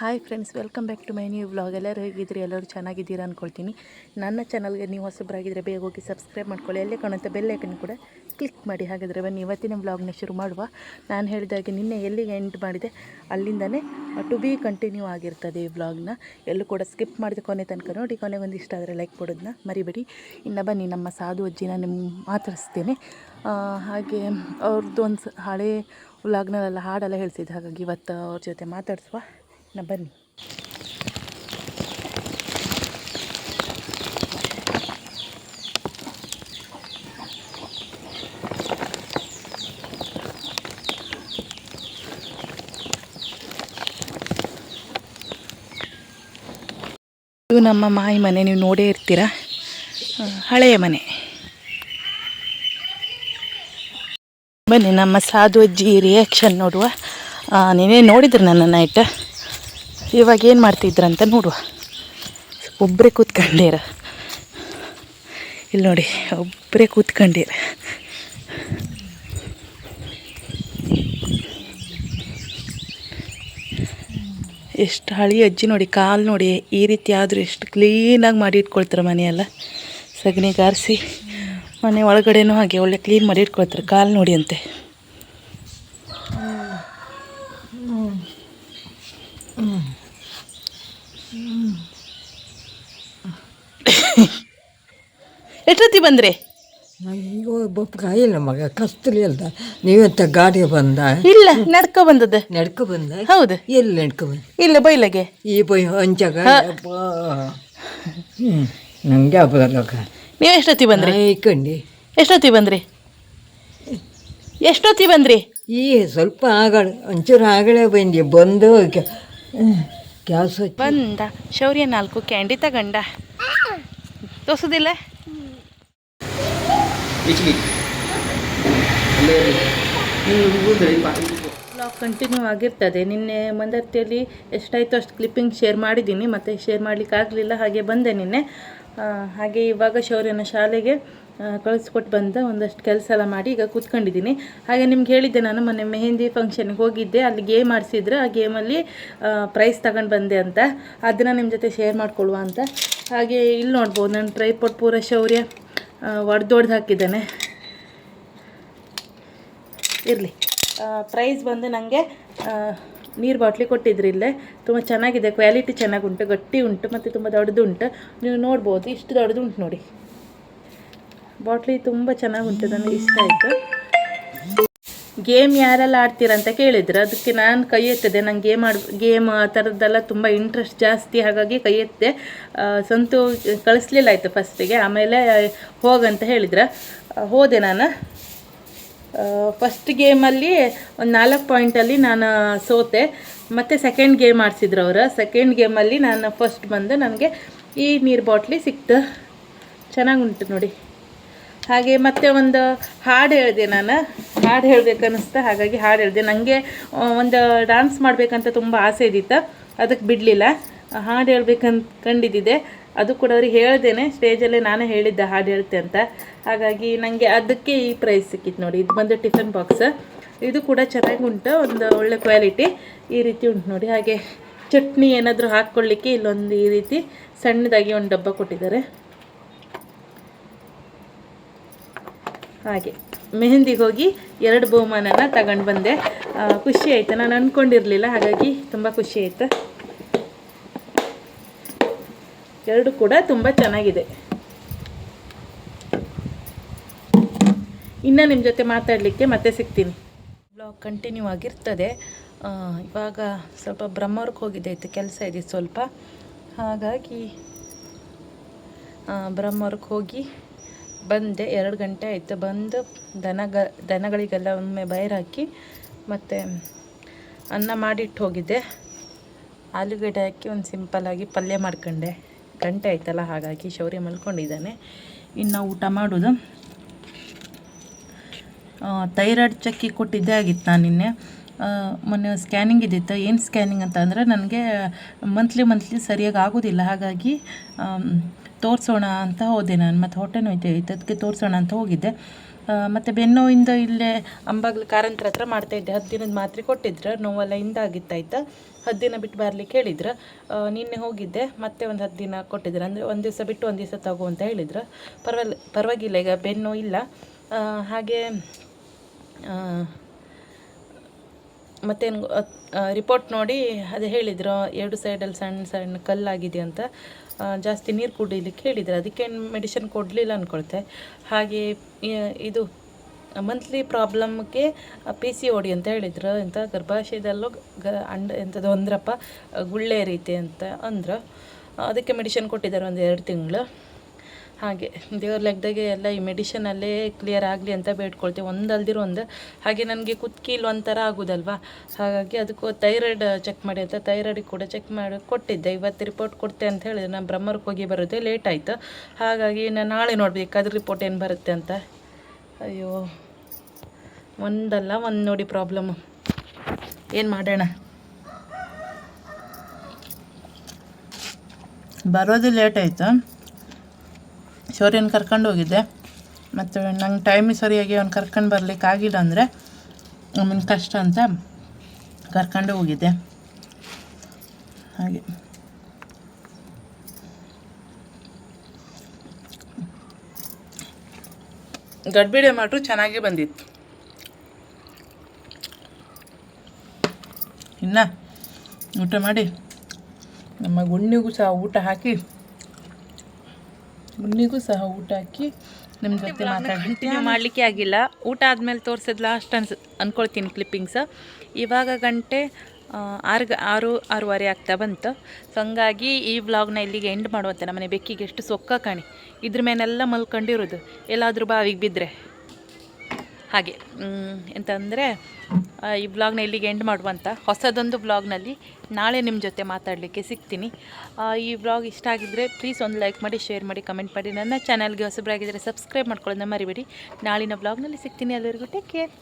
Hi friends, welcome back to my new vlog. ಎಲ್ಲರೂ ಹೇಗಿದ್ದೀರಿ? ಎಲ್ಲರೂ ಚೆನ್ನಾಗಿದ್ದೀರಾ ಅಂದ್ಕೊಳ್ತೀನಿ ನನ್ನ ಚಾನಲ್ಗೆ ನೀವು ಹೊಸಬ್ರಾಗಿದ್ದರೆ ಬೇಗ ಹೋಗಿ ಸಬ್ಸ್ಕ್ರೈಬ್ ಮಾಡ್ಕೊಳ್ಳಿ. ಎಲ್ಲೇ ಕಾಣುತ್ತೆ ಬೆಲ್ಲೈಕನ್ ಕೂಡ ಕ್ಲಿಕ್ ಮಾಡಿ. ಹಾಗಾದರೆ ಬನ್ನಿ, ಇವತ್ತಿನ ವ್ಲಾಗ್ನ ಶುರು ಮಾಡುವ. ನಾನು ಹೇಳಿದಾಗೆ ನಿನ್ನೆ ಎಲ್ಲಿಗೆ ಎಂಡ್ ಮಾಡಿದೆ? ಅಲ್ಲಿಂದನೇ ಟು ಬಿ ಕಂಟಿನ್ಯೂ ಆಗಿರ್ತದೆ ಈ ವ್ಲಾಗ್ನ. ಎಲ್ಲೂ ಕೂಡ ಸ್ಕಿಪ್ ಮಾಡಿದ ಕೊನೆ ತನಕ ನೋಡಿ. ಕೊನೆಗೊಂದು ಇಷ್ಟ ಆದರೆ ಲೈಕ್ ಕೊಡೋದನ್ನ ಮರಿಬೇಡಿ. ಇನ್ನು ಬನ್ನಿ, ನಮ್ಮ ಸಾಧು ಅಜ್ಜಿನ ನಿಮ್ಮ ಮಾತಾಡಿಸ್ತೇನೆ. ಹಾಗೆ ಅವ್ರದ್ದು ಒಂದು ಹಳೇ ವ್ಲಾಗ್ನಲ್ಲೆಲ್ಲ ಹಾಡೆಲ್ಲ ಹೇಳ್ತಿದ್ದೆ. ಹಾಗಾಗಿ ಇವತ್ತು ಅವ್ರ ಜೊತೆ ಮಾತಾಡಿಸುವ. ನಾ ಬನ್ನಿ. ಇದು ನಮ್ಮ ಮಾಯಿ ಮನೆ, ನೀವು ನೋಡೇ ಇರ್ತೀರ? ಹಳೆಯ ಮನೆ. ಬನ್ನಿ, ನಮ್ಮ ಸಾಧು ಅಜ್ಜಿ ರಿಯಾಕ್ಷನ್ ನೋಡುವ. ನೀನೇ ನೋಡಿದ್ರು ನನ್ನ ನೈಟ್ ಇವಾಗ ಏನು ಮಾಡ್ತಿದ್ರಂತ ನೋಡುವ. ಒಬ್ಬರೇ ಕೂತ್ಕೊಂಡಿರ. ಇಲ್ಲಿ ನೋಡಿ ಒಬ್ಬರೇ ಕೂತ್ಕೊಂಡಿರ. ಎಷ್ಟು ಹಳಿ ಅಜ್ಜಿ ನೋಡಿ, ಕಾಲು ನೋಡಿ, ಈ ರೀತಿ ಆದರೂ ಎಷ್ಟು ಕ್ಲೀನಾಗಿ ಮಾಡಿ ಇಟ್ಕೊಳ್ತಾರೆ ಮನೆಯೆಲ್ಲ ಸಗಣಿಗಾರಿಸಿ, ಮನೆ ಒಳಗಡೆನೂ ಹಾಗೆ ಒಳ್ಳೆ ಕ್ಲೀನ್ ಮಾಡಿ ಇಟ್ಕೊಳ್ತಾರೆ, ಕಾಲು ನೋಡಿ ಅಂತೆ. ಎಷ್ಟೊತ್ತಿ ಬಂದ್ರಿ? ಈಗ ಒಬ್ಬ ಇಲ್ಲ ಮಗ ಕಸ್ತಲಿ ಅಲ್ದ. ನೀವಂತ ಗಾಡಿ ಬಂದ? ಇಲ್ಲ ನಡ್ಕ ಬಂದದ ನಡ್ಕೊ ಬಂದ? ಹೌದು. ಎಲ್ಲಿ ನಡ್ಕೊ ಬಂದ? ಇಲ್ಲ ಬೈಲಗೆ. ಈ ಬೈ ಅಂಚಾಗ? ನಂಗೆ ನನಗೆ ಹಬ್ಬದಲ್ಲಕ ನೀವು ಎಷ್ಟೊತ್ತಿ ಬಂದ್ರಿ? ಕಂಡಿ ಎಷ್ಟೊತ್ತಿ ಬಂದ್ರಿ? ಎಷ್ಟೊತ್ತಿ ಬಂದ್ರಿ? ಈ ಸ್ವಲ್ಪ ಆಗಳ ಒಂಚೂರು ಆಗಳೇ ಬಂದಿ ಬಂದು ಗ್ಯಾಸ್ ಹಚ್ಚಿ. ಬಂದ. ಶೌರ್ಯ ನಾಲ್ಕು ಕ್ಯಾಂಡಿ ತಗಂಡ. ತೋರ್ಸೋದಿಲ್ಲ? ಬ್ಲಾಗ್ ಕಂಟಿನ್ಯೂ ಆಗಿರ್ತದೆ. ನಿನ್ನೆ ಮಂದರ್ತಿಯಲ್ಲಿ ಎಷ್ಟಾಯಿತು ಅಷ್ಟು ಕ್ಲಿಪ್ಪಿಂಗ್ ಶೇರ್ ಮಾಡಿದ್ದೀನಿ. ಮತ್ತು ಶೇರ್ ಮಾಡಲಿಕ್ಕೆ ಆಗಲಿಲ್ಲ ಹಾಗೆ ಬಂದೆ ನಿನ್ನೆ. ಹಾಗೆ ಇವಾಗ ಶೌರ್ಯನ ಶಾಲೆಗೆ ಕಳಿಸ್ಕೊಟ್ಟು ಬಂದ ಒಂದಷ್ಟು ಕೆಲಸ ಎಲ್ಲ ಮಾಡಿ ಈಗ ಕೂತ್ಕೊಂಡಿದ್ದೀನಿ. ಹಾಗೆ ನಿಮ್ಗೆ ಹೇಳಿದ್ದೆ ನಾನು ಮೊನ್ನೆ ಮೆಹಂದಿ ಫಂಕ್ಷನ್ಗೆ ಹೋಗಿದ್ದೆ. ಅಲ್ಲಿ ಗೇಮ್ ಆಡಿಸಿದ್ರು. ಆ ಗೇಮಲ್ಲಿ ಪ್ರೈಸ್ ತಗೊಂಡು ಬಂದೆ ಅಂತ. ಅದನ್ನು ನಿಮ್ಮ ಜೊತೆ ಶೇರ್ ಮಾಡಿಕೊಳ್ಳುವ ಅಂತ. ಹಾಗೆ ಇಲ್ಲಿ ನೋಡ್ಬೋದು, ನನ್ನ ಟ್ರೈಪೋಟ್ ಪೂರ ಶೌರ್ಯ ಒಡೆದೊಡ್ದು ಹಾಕಿದ್ದಾನೆ. ಇರಲಿ. ಪ್ರೈಸ್ ಬಂದು ನನಗೆ ನೀರು ಬಾಟ್ಲಿ ಕೊಟ್ಟಿದ್ರು ಇಲ್ಲೇ. ತುಂಬ ಚೆನ್ನಾಗಿದೆ ಕ್ವಾಲಿಟಿ ಚೆನ್ನಾಗುಂಟು ಗಟ್ಟಿ ಉಂಟು, ಮತ್ತು ತುಂಬ ದೊಡ್ಡದು ಉಂಟು. ನೀವು ನೋಡ್ಬೋದು, ಇಷ್ಟು ದೊಡ್ಡದು ಉಂಟು ನೋಡಿ. ಬಾಟ್ಲಿ ತುಂಬ ಚೆನ್ನಾಗುಂಟು ನನಗೆ ಇಷ್ಟ ಆಯಿತು. ಗೇಮ್ ಯಾರೆಲ್ಲ ಆಡ್ತೀರ ಅಂತ ಕೇಳಿದ್ರು. ಅದಕ್ಕೆ ನಾನು ಕೈ ಎತ್ತದೆ. ನಂಗೆ ಗೇಮ್ ಆಡ್, ಗೇಮ್ ಆ ಥರದ್ದೆಲ್ಲ ತುಂಬ ಇಂಟ್ರೆಸ್ಟ್ ಜಾಸ್ತಿ. ಹಾಗಾಗಿ ಕೈ ಎತ್ತೆ ಸಂತು ಕಳಿಸ್ಲಿಲ್ಲ ಆಯಿತು ಫಸ್ಟಿಗೆ ಆಮೇಲೆ ಹೋಗಂತ ಹೇಳಿದ್ರು. ಹೋದೆ ನಾನು. ಫಸ್ಟ್ ಗೇಮಲ್ಲಿ ಒಂದು ನಾಲ್ಕು ಪಾಯಿಂಟಲ್ಲಿ ನಾನು ಸೋತೆ. ಮತ್ತು ಸೆಕೆಂಡ್ ಗೇಮ್ ಆಡಿಸಿದ್ರು ಅವರು. ಸೆಕೆಂಡ್ ಗೇಮಲ್ಲಿ ನಾನು ಫಸ್ಟ್ ಬಂದು ನನಗೆ ಈ ನೀರು ಬಾಟ್ಲಿ ಸಿಕ್ತು. ಚೆನ್ನಾಗಿ ಉಂಟು ನೋಡಿ. ಹಾಗೆ ಮತ್ತೆ ಒಂದು ಹಾಡು ಹೇಳಿದೆ ನಾನು. ಹಾಡು ಹೇಳ್ಬೇಕನ್ನಿಸ್ತು ಹಾಗಾಗಿ ಹಾಡು ಹೇಳಿದೆ. ನನಗೆ ಒಂದು ಡ್ಯಾನ್ಸ್ ಮಾಡಬೇಕಂತ ತುಂಬ ಆಸೆ ಇದ್ದಿತ್ತು. ಅದಕ್ಕೆ ಬಿಡಲಿಲ್ಲ. ಹಾಡು ಹೇಳ್ಬೇಕಂತ ಕಂಡಿದ್ದಿದೆ. ಅದು ಕೂಡ ಅವ್ರಿಗೆ ಹೇಳ್ದೇನೆ, ಸ್ಟೇಜಲ್ಲೇ ನಾನೇ ಹೇಳಿದ್ದೆ ಹಾಡು ಹೇಳ್ತೆ ಅಂತ. ಹಾಗಾಗಿ ನನಗೆ ಅದಕ್ಕೆ ಈ ಪ್ರೈಸ್ ಸಿಕ್ಕಿತ್ತು ನೋಡಿ. ಇದು ಬಂದು ಟಿಫನ್ ಬಾಕ್ಸ್. ಇದು ಕೂಡ ಚೆನ್ನಾಗಿ ಉಂಟು, ಒಂದು ಒಳ್ಳೆ ಕ್ವಾಲಿಟಿ ಈ ರೀತಿ ಉಂಟು ನೋಡಿ. ಹಾಗೆ ಚಟ್ನಿ ಏನಾದರೂ ಹಾಕ್ಕೊಳ್ಳಿಕ್ಕೆ ಇಲ್ಲೊಂದು ಈ ರೀತಿ ಸಣ್ಣದಾಗಿ ಒಂದು ಡಬ್ಬ ಕೊಟ್ಟಿದ್ದಾರೆ. ಹಾಗೆ. ಮೆಹಂದಿಗೆ ಹೋಗಿ ಎರಡು ಬಹುಮಾನನ ತಗೊಂಡು ಬಂದೆ. ಖುಷಿ ಆಯಿತು. ನಾನು ಅಂದ್ಕೊಂಡಿರಲಿಲ್ಲ ಹಾಗಾಗಿ ತುಂಬ ಖುಷಿ ಆಯಿತು. ಎರಡು ಕೂಡ ತುಂಬ ಚೆನ್ನಾಗಿದೆ. ಇನ್ನು ನಿಮ್ಮ ಜೊತೆ ಮಾತಾಡಲಿಕ್ಕೆ ಮತ್ತೆ ಸಿಗ್ತೀನಿ. ಬ್ಲಾಗ್ ಕಂಟಿನ್ಯೂ ಆಗಿರ್ತದೆ. ಇವಾಗ ಸ್ವಲ್ಪ ಬ್ರಹ್ಮವ್ರಿಗೆ ಹೋಗಿದ್ದೆ ಇತ್ತು ಕೆಲಸ ಇದೆ ಸ್ವಲ್ಪ. ಹಾಗಾಗಿ ಬ್ರಹ್ಮವ್ರಿಗೆ ಹೋಗಿ ಬಂದೆ, ಎರಡು ಗಂಟೆ ಆಯಿತು. ಬಂದು ದನಗ, ದನಗಳಿಗೆಲ್ಲ ಒಮ್ಮೆ ಬೈರ್ ಹಾಕಿ ಮತ್ತು ಅನ್ನ ಮಾಡಿಟ್ಟು ಹೋಗಿದ್ದೆ. ಆಲೂಗಡ್ಡೆ ಹಾಕಿ ಒಂದು ಸಿಂಪಲ್ಲಾಗಿ ಪಲ್ಯ ಮಾಡ್ಕೊಂಡೆ. ಗಂಟೆ ಆಯ್ತಲ್ಲ, ಹಾಗಾಗಿ ಶೌರ್ಯ ಮಲ್ಕೊಂಡಿದ್ದಾನೆ. ಇನ್ನು ಊಟ ಮಾಡೋದು. ಥೈರಾಯ್ಡ್ ಚಕ್ಕಿ ಕೊಟ್ಟಿದ್ದೇ ಆಗಿತ್ತು ನಾನು ನಿನ್ನೆ. ಮೊನ್ನೆ ಸ್ಕ್ಯಾನಿಂಗ್ ಇದ್ದಿತ್ತು. ಏನು ಸ್ಕ್ಯಾನಿಂಗ್ ಅಂತ ಅಂದರೆ ನನಗೆ ಮಂತ್ಲಿ ಮಂತ್ಲಿ ಸರಿಯಾಗಿ ಆಗೋದಿಲ್ಲ. ಹಾಗಾಗಿ ತೋರಿಸೋಣ ಅಂತ ಹೋದೆ ನಾನು, ಮತ್ತು ಹೊಟ್ಟೆ ನೋಯ್ತಾ ಇತ್ತು, ಅದಕ್ಕೆ ತೋರಿಸೋಣ ಅಂತ ಹೋಗಿದ್ದೆ. ಮತ್ತು ಬೆನ್ನೋವಿಂದ ಇಲ್ಲೇ ಅಂಬಾಗ್ಲು ಕಾರಂತರ ಹತ್ರ ಮಾಡ್ತಾಯಿದ್ದೆ ಹತ್ತು ದಿನದ ಮಾತ್ರೆ ಕೊಟ್ಟಿದ್ರು, ನೋವೆಲ್ಲ ಹಿಂದಾಗಿತ್ತಾಯ್ತು. ಹತ್ತು ದಿನ ಬಿಟ್ಟು ಬರಲಿಕ್ಕೆ ಹೇಳಿದ್ರು. ನಿನ್ನೆ ಹೋಗಿದ್ದೆ, ಮತ್ತೆ ಒಂದು ಹತ್ತು ದಿನ ಕೊಟ್ಟಿದ್ರು. ಅಂದರೆ ಒಂದು ದಿವಸ ಬಿಟ್ಟು ಒಂದು ದಿವಸ ತಗೋ ಅಂತ ಹೇಳಿದ್ರು. ಪರವಾಗಿಲ್ಲ ಪರವಾಗಿಲ್ಲ, ಈಗ ಬೆನ್ನು ಇಲ್ಲ. ಹಾಗೆ ಮತ್ತೇನು ರಿಪೋರ್ಟ್ ನೋಡಿ ಅದೇ ಹೇಳಿದರು. ಎರಡು ಸೈಡಲ್ಲಿ ಸಣ್ಣ ಸಣ್ಣ ಕಲ್ಲಾಗಿದೆ ಅಂತ. ಜಾಸ್ತಿ ನೀರು ಕುಡಿಲಿಕ್ಕೆ ಹೇಳಿದ್ರು ಅದಕ್ಕೆ ಮೆಡಿಸಿನ್ ಕೊಡಲಿಲ್ಲ ಅಂದ್ಕೊಳ್ತೆ ಹಾಗೆ ಇದು ಮಂತ್ಲಿ ಪ್ರಾಬ್ಲಮ್ಗೆ ಪಿ ಸಿ ಓಡಿ ಅಂತ ಹೇಳಿದ್ರು. ಎಂಥ ಗರ್ಭಾಶಯದಲ್ಲೂ ಗ, ಅಂಡ ಎಂಥದ್ದು ಒಂದ್ರಪ್ಪ, ಗುಳ್ಳೆ ರೀತಿ ಅಂತ ಅಂದ್ರೆ. ಅದಕ್ಕೆ ಮೆಡಿಸಿನ್ ಕೊಟ್ಟಿದ್ದಾರೆ ಒಂದು ಎರಡು ತಿಂಗಳು. ಹಾಗೆ ದೇವ್ರ ಲೆಕ್ಕದಾಗೆ ಎಲ್ಲ ಈ ಮೆಡಿಷನಲ್ಲೇ ಕ್ಲಿಯರ್ ಆಗಲಿ ಅಂತ ಬೇಡ್ಕೊಳ್ತೀವಿ. ಒಂದಲ್ದಿರೋ ಒಂದು. ಹಾಗೆ ನನಗೆ ಕುತ್ಕೀಲ್ ಒಂಥರ ಆಗೋದಲ್ವಾ? ಹಾಗಾಗಿ ಅದಕ್ಕೂ ಥೈರಾಯ್ಡ್ ಚೆಕ್ ಮಾಡಿ ಅಂತ ಥೈರಾಯ್ಡಿಗೆ ಕೂಡ ಚೆಕ್ ಮಾಡಿ, ಕೊಟ್ಟಿದ್ದೆ. ಇವತ್ತು ರಿಪೋರ್ಟ್ ಕೊಡ್ತೆ ಅಂತ ಹೇಳಿದ್ರೆ ನಾನು ಬ್ರಹ್ಮರ್ಗೆ ಹೋಗಿ ಬರುತ್ತೆ ಲೇಟ್ ಆಯಿತು. ಹಾಗಾಗಿ ನಾನು ನಾಳೆ ನೋಡಬೇಕು, ಅದ್ರ ರಿಪೋರ್ಟ್ ಏನು ಬರುತ್ತೆ ಅಂತ. ಅಯ್ಯೋ, ಒಂದಲ್ಲ, ಒಂದು ನೋಡಿ ಪ್ರಾಬ್ಲಮ್ಮು ಏನು ಮಾಡೋಣ? ಬರೋದು ಲೇಟ್ ಆಯಿತು? ಶೌರ್ಯನ ಕರ್ಕೊಂಡು ಹೋಗಿದ್ದೆ. ಮತ್ತು ನಂಗೆ ಟೈಮಿಗೆ ಸರಿಯಾಗಿ ಅವ್ನು ಕರ್ಕೊಂಡು ಬರ್ಲಿಕ್ಕೆ ಆಗಿಲ್ಲ ಅಂದರೆ ಆಮೇಲೆ ಕಷ್ಟ ಅಂತ ಕರ್ಕೊಂಡು ಹೋಗಿದ್ದೆ. ಹಾಗೆ. ಗಡ್ಬಿಡೆ ಮಾಡ್ರು ಚೆನ್ನಾಗಿ ಬಂದಿತ್ತು. ಇನ್ನ ಊಟ ಮಾಡಿ. ನಮ್ಮ ಗುಣ್ಣಿಗೂ ಸಹ ಊಟ ಹಾಕಿ ಗುಣ್ಣಿಗೂ ಸಹ ಊಟ ಹಾಕಿ ನಿಮ್ಮ ಜೊತೆ ಕಂಟಿನ್ಯೂ ಮಾಡಲಿಕ್ಕೆ ಆಗಿಲ್ಲ. ಊಟ ಆದಮೇಲೆ ತೋರಿಸಿದ್ ಲಾಸ್ಟ್ ಅನ್ಸ್ ಅಂದ್ಕೊಳ್ತೀನಿ ಕ್ಲಿಪ್ಪಿಂಗ್ಸ ಇವಾಗ ಗಂಟೆ ಆರು ಆರು ಆರೂವರೆ ಆಗ್ತಾ ಬಂತು. ಸೊ ಹಂಗಾಗಿ ಈ ವ್ಲಾಗ್ನ ಇಲ್ಲಿಗೆ ಎಂಡ್ ಮಾಡುವಂತೆ. ನಮ್ಮನೆ ಬೆಕ್ಕಿಗೆ ಎಷ್ಟು ಸೊಕ್ಕ ಕಾಣಿ. ಇದ್ರ ಮೇಲೆಲ್ಲ ಮಲ್ಕೊಂಡಿರೋದು. ಎಲ್ಲಾದರೂ ಬಾವಿಗೆ ಬಿದ್ದರೆ ಹಾಗೆ ಎಂತ ಎಂತಂದರೆ ಈ ಬ್ಲಾಗ್ನ ಇಲ್ಲಿಗೆ ಎಂಡ್ ಮಾಡುವಂಥ ಹೊಸದೊಂದು ಬ್ಲಾಗ್ನಲ್ಲಿ ನಾಳೆ ನಿಮ್ಮ ಜೊತೆ ಮಾತಾಡಲಿಕ್ಕೆ ಸಿಗ್ತೀನಿ. ಈ ಬ್ಲಾಗ್ ಇಷ್ಟ ಆಗಿದ್ದರೆ ಪ್ಲೀಸ್ ಒಂದು ಲೈಕ್ ಮಾಡಿ ಶೇರ್ ಮಾಡಿ ಕಮೆಂಟ್ ಮಾಡಿ. ನನ್ನ ಚಾನಲ್ಗೆ ಹೊಸಬರಾಗಿದ್ದರೆ ಸಬ್ಸ್ಕ್ರೈಬ್ ಮಾಡ್ಕೊಳ್ಳೋದನ್ನ ಮರಿಬೇಡಿ. ನಾಳಿನ ಬ್ಲಾಗ್ನಲ್ಲಿ ಸಿಗ್ತೀನಿ ಎಲ್ಲರಿಗೂ. Take care